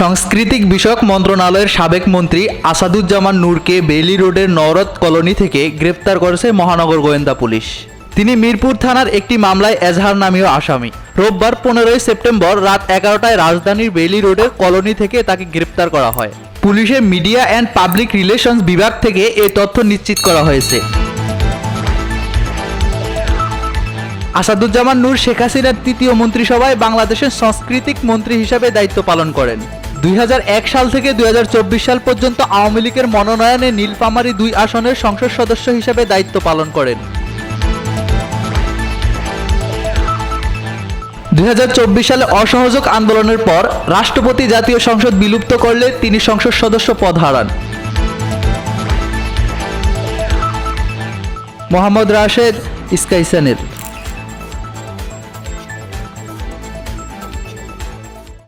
সাংস্কৃতিক বিষয়ক মন্ত্রণালয়ের সাবেক মন্ত্রী আসাদুজ্জামান নূরকে বেইলি রোডের নওরত কলোনি থেকে গ্রেপ্তার করেছে মহানগর গোয়েন্দা পুলিশ। তিনি মিরপুর থানার একটি মামলায় এজহার নামীয় আসামি। রোববার পনেরোই সেপ্টেম্বর রাত এগারোটায় রাজধানীর বেলি রোডের কলোনি থেকে তাকে গ্রেপ্তার করা হয়। পুলিশের মিডিয়া অ্যান্ড পাবলিক রিলেশনস বিভাগ থেকে এ তথ্য নিশ্চিত করা হয়েছে। আসাদুজ্জামান নূর শেখ হাসিনার তৃতীয় মন্ত্রিসভায় বাংলাদেশের সাংস্কৃতিক মন্ত্রী হিসাবে দায়িত্ব পালন করেন। দুই সাল থেকে দুই সাল পর্যন্ত আওয়ামী লীগের মনোনয়নে নীলফামারী দুই আসনের সংসদ সদস্য হিসাবে দায়িত্ব পালন করেন। দুই হাজার চব্বিশ সালে অসহযোগ আন্দোলনের পর রাষ্ট্রপতি জাতীয় সংসদ বিলুপ্ত করলে তিনি সংসদ সদস্য পদ হারান। Mohammad Rashed, Sky channel.